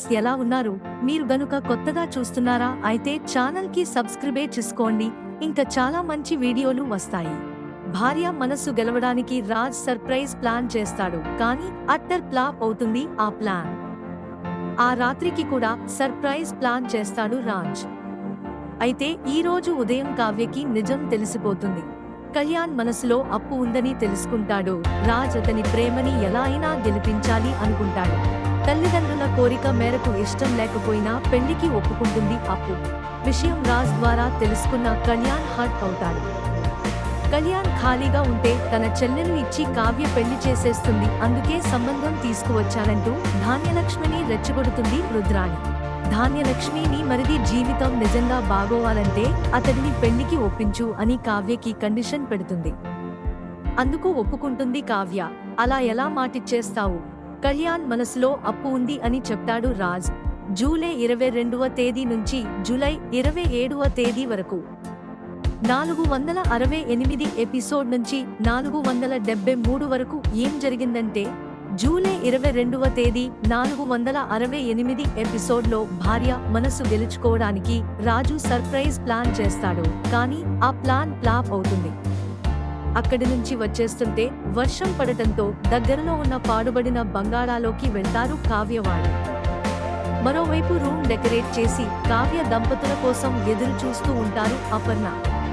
Friends ఎలా ఉన్నారు మీరు గనుక కొత్తగా చూస్తున్నారా అయితే ఛానల్కి సబ్స్క్రైబే చేసుకోండి. ఇంకా చాలా మంచి వీడియోలు వస్తాయి. భార్య మనస్సు గెలవడానికి రాజ్ సర్ప్రైజ్ ప్లాన్ చేస్తాడు కానీ అట్టర్ ప్లాప్ అవుతుంది ఆ ప్లాన్. ఆ రాత్రికి కూడా సర్ప్రైజ్ ప్లాన్ చేస్తాడు రాజ్. అయితే ఈ రోజు ఉదయం కావ్యకి నిజం తెలిసిపోతుంది. కళ్యాణ్ మనసులో అప్పు ఉందని తెలుసుకుంటాడు. రాజ్ అతని ప్రేమని ఎలా అయినా గెలిపించాలి అనుకుంటాడు. తల్లిదండ్రుల కోరిక మేరకు ఇష్టం లేకపోయినా పెళ్ళికి ఒప్పుకుంటుంది అప్పు. విషయం రాజ్ ద్వారా తెలుసుకున్న కళ్యాణ్ హర్ట్ అవుతాడు. కళ్యాణ్ ఖాళీగా ఉంటే తన చెల్లెలు ఇచ్చి కావ్య పెళ్ళి చేసేస్తుంది. అందుకే సంబంధం తీసుకువచ్చానంటూ ధాన్యలక్ష్మిని రెచ్చగొడుతుంది రుద్రాణి. ధాన్యలక్ష్మిని మరిది జీవితం నిజంగా బాగోవాలంటే అతడిని పెళ్ళికి ఒప్పించు అని కావ్యకి కండిషన్ పెడుతుంది. అందుకు ఒప్పుకుంటుంది కావ్య. అలా ఎలా మాటిచ్చేస్తావు? కళ్యాణ్ మనసులో అప్పు ఉంది అని చెప్తాడు రాజ్. జూలై ఇరవై రెండవ తేదీ నుంచి జూలై ఇరవై ఏడవ తేదీ వరకు. నాలుగు వందల అరవై ఎనిమిది ఎపిసోడ్ నుంచి నాలుగు వందల డెబ్బై మూడు వరకు ఏం జరిగిందంటే జూలై ఇరవై రెండవ తేదీ నాలుగు వందల అరవై ఎనిమిది ఎపిసోడ్లో భార్య మనసు గెలుచుకోవడానికి రాజు సర్ప్రైజ్ ప్లాన్ చేస్తాడు. కానీ ఆ ప్లాన్ ఫ్లాప్ అవుతుంది. అక్కడి నుంచి వచ్చేస్తుంటే వర్షం పడటంతో దగ్గరలో ఉన్న పాడుబడిన బంగాళాలోకి వెళ్తారు కావ్యవాడు. మరోవైపు రూమ్ డెకరేట్ చేసి కావ్య దంపతుల కోసం ఎదురు చూస్తూ ఉంటారు అపర్ణ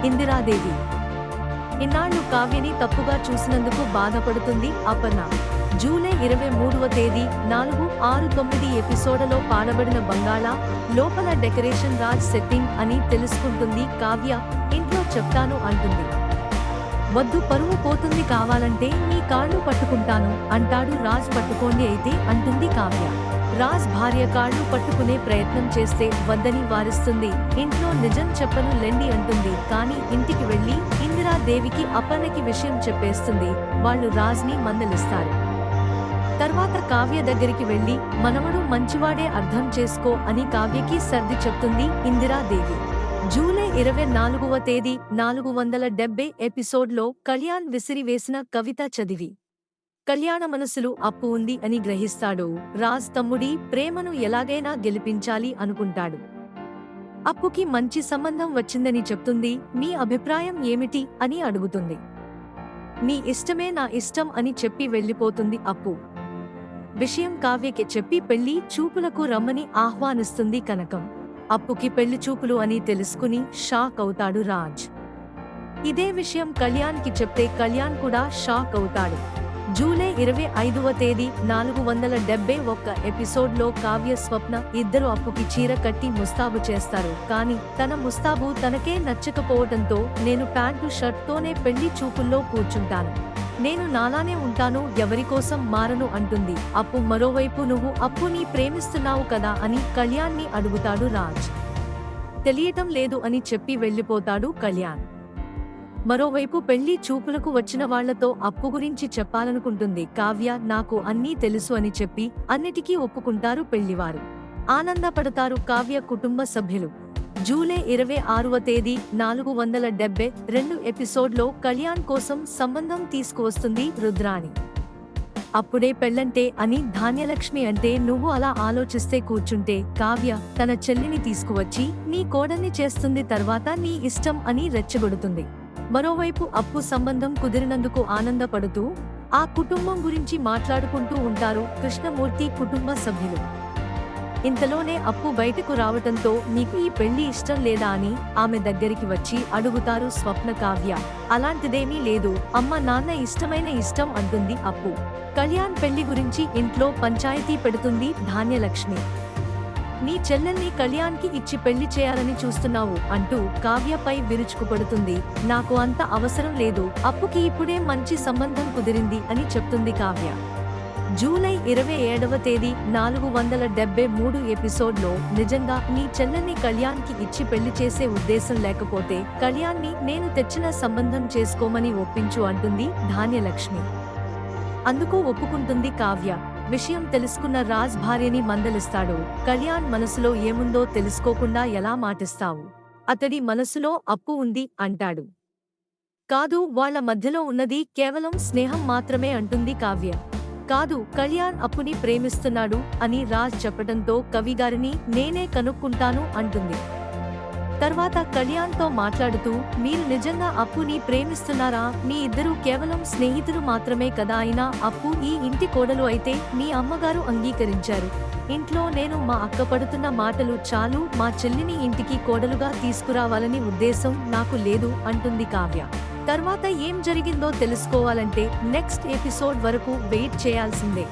ఇందిరాదేవి. ఇన్నాళ్ళు కావ్యని తప్పుగా చూసినందుకు బాధపడుతుంది అపర్ణ. జూలై ఇరవై మూడవ తేదీ నాలుగు ఆరు తొమ్మిది ఎపిసోడ్లో పాడబడిన బంగాళా లోపల డెకరేషన్ రాజ్ సెట్టింగ్ అని తెలుసుకుంటుంది కావ్య ఇంట్లో చెప్తాను అంటుంది. వద్దు పరువు పోతుంది కావాలంటే నీ కాళ్ళు పట్టుకుంటాను అంటాడు రాజ్ పట్టుకోండి అయితే అంటుంది కావ్య. రాజ్ భార్య కాళ్ళు పట్టుకునే ప్రయత్నం చేస్తే వద్దని వారిస్తుంది. ఇంట్లో నిజం చెప్పను లెండి అంటుంది. కానీ ఇంటికి వెళ్ళి ఇందిరాదేవికి అప్పన్నకి విషయం చెప్పేస్తుంది. వాళ్ళు రాజ్ని మందలిస్తారు. తర్వాత కావ్య దగ్గరికి వెళ్ళి మనవడు మంచివాడే అర్థం చేసుకో అని కావ్యకి సర్ది చెప్తుంది ఇందిరాదేవి. జూలై ఇరవై నాలుగవ తేదీ నాలుగు వందల డెబ్బై ఎపిసోడ్లో కళ్యాణ్ విసిరివేసిన కవిత చదివి. కళ్యాణ మనసులు అప్పు ఉంది అని గ్రహిస్తాడు. రాజ్ తమ్ముడి ప్రేమను ఎలాగైనా గెలిపించాలి అనుకుంటాడు. అప్పుకి మంచి సంబంధం వచ్చిందని చెప్తుంది. మీ అభిప్రాయం ఏమిటి? అని అడుగుతుంది. మీ ఇష్టమే నా ఇష్టం అని చెప్పి వెళ్ళిపోతుంది అప్పు. విషయం కావ్యకి చెప్పి పెళ్ళి చూపులకు రమ్మని ఆహ్వానిస్తుంది కనకం. అప్పుకి పెళ్ళి చూపులు అని తెలుసుకుని షాక్ అవుతాడు రాజ్. ఇదే విషయం కళ్యాణ్కి చెప్తే కళ్యాణ్ కూడా షాక్ అవుతాడు. జూలై ఇరవై ఐదవ తేదీ నాలుగు వందల డెబ్బై ఒక్క ఎపిసోడ్లో కావ్య స్వప్న ఇద్దరు అప్పుకి చీర కట్టి ముస్తాబు చేస్తారు. కానీ తన ముస్తాబు తనకే నచ్చకపోవడంతో నేను ప్యాంటు షర్ట్తోనే పెళ్ళి చూపుల్లో కూర్చుంటాను. నేను నాలానే ఉంటాను ఎవరికోసం మారను అంటుంది. అప్పు మరోవైపు నువ్వు అప్పుని ప్రేమిస్తున్నావు కదా అని కళ్యాణ్ని అడుగుతాడు రాజ్. తెలియటం లేదు అని చెప్పి వెళ్ళిపోతాడు కళ్యాణ్. మరోవైపు పెళ్ళి చూపులకు వచ్చిన వాళ్ళతో అప్పు గురించి చెప్పాలనుకుంటుంది. కావ్య నాకు అన్నీ తెలుసు అని చెప్పి అన్నిటికీ ఒప్పుకుంటారు పెళ్ళివారు. ఆనందపడతారు కావ్య కుటుంబ సభ్యులు. జూలై ఇరవై ఆరవ తేదీ నాలుగు వందల డెబ్బై రెండు ఎపిసోడ్లో కళ్యాణ్ కోసం సంబంధం తీసుకువస్తుంది రుద్రాణి. అప్పుడే పెళ్ళంటే అని ధాన్యలక్ష్మి అంటే నువ్వు అలా ఆలోచిస్తే కూర్చుంటే కావ్య తన చెల్లిని తీసుకువచ్చి నీ కోడల్ని చేస్తుంది తర్వాత నీ ఇష్టం అని రెచ్చగొడుతుంది. మరోవైపు అప్పు సంబంధం కుదిరినందుకు ఆనందపడుతూ ఆ కుటుంబం గురించి మాట్లాడుకుంటూ ఉంటారు కృష్ణమూర్తి కుటుంబ సభ్యులు. ఇంతలోనే అప్పు బయటకు రావటంతో నీకు ఈ పెళ్ళి ఇష్టం లేదా అని ఆమె దగ్గరికి వచ్చి అడుగుతారు స్వప్న కావ్య. అలాంటిదేమీ లేదు. అమ్మ నాన్న ఇష్టమైన ఇష్టం అంటుంది అప్పు. కళ్యాణ్ పెళ్ళి గురించి ఇంట్లో పంచాయతీ పెడుతుంది ధాన్యలక్ష్మి. నీ చెల్లెల్ని కళ్యాణ్కి ఇచ్చి పెళ్ళి చేయాలని చూస్తున్నావు అంటూ కావ్యపై విరుచుకుపడుతుంది. నాకు అంత అవసరం లేదు. అప్పుకి ఇప్పుడే మంచి సంబంధం కుదిరింది అని చెప్తుంది కావ్య. జూలై ఇరవై ఏడవ తేదీ నాలుగు వందల డెబ్బై మూడు ఎపిసోడ్లో నిజంగా నీ చెల్లెల్ని కళ్యాణ్కి ఇచ్చి పెళ్ళి చేసే ఉద్దేశం లేకపోతే కళ్యాణ్ని నేను తెచ్చిన సంబంధం చేసుకోమని ఒప్పించు అంటుంది ధాన్యలక్ష్మి. అందుకు ఒప్పుకుంటుంది కావ్య. విషయం తెలుసుకున్న రాజ్ భార్యని మందలిస్తాడు. కళ్యాణ్ మనసులో ఏముందో తెలుసుకోకుండా ఎలా మాటిస్తావు? అతడి మనసులో అప్పు ఉంది అంటాడు. కాదు వాళ్ళ మధ్యలో ఉన్నది కేవలం స్నేహం మాత్రమే అంటుంది కావ్య. కాదు కళ్యాణ్ అప్పుని ప్రేమిస్తున్నాడు అని రాజ్ చెప్పడంతో కవిగారిని నేనే కనుక్కుంటాను అంటుంది. తర్వాత కళ్యాణ్తో మాట్లాడుతూ మీరు నిజంగా అప్పుని ప్రేమిస్తున్నారా? మీ ఇద్దరు కేవలం స్నేహితులు మాత్రమే కదా అయినా అప్పు ఈ ఇంటి కోడలు అయితే మీ అమ్మగారు అంగీకరించారు. ఇంట్లో నేను మా అక్క పడుతున్న మాటలు చాలు మా చెల్లిని ఇంటికి కోడలుగా తీసుకురావాలని ఉద్దేశం నాకు లేదు అంటుంది కావ్య. తర్వాత ఏం జరిగిందో తెలుసుకోవాలంటే నెక్స్ట్ ఎపిసోడ్ వరకు వెయిట్ చేయాల్సిందే.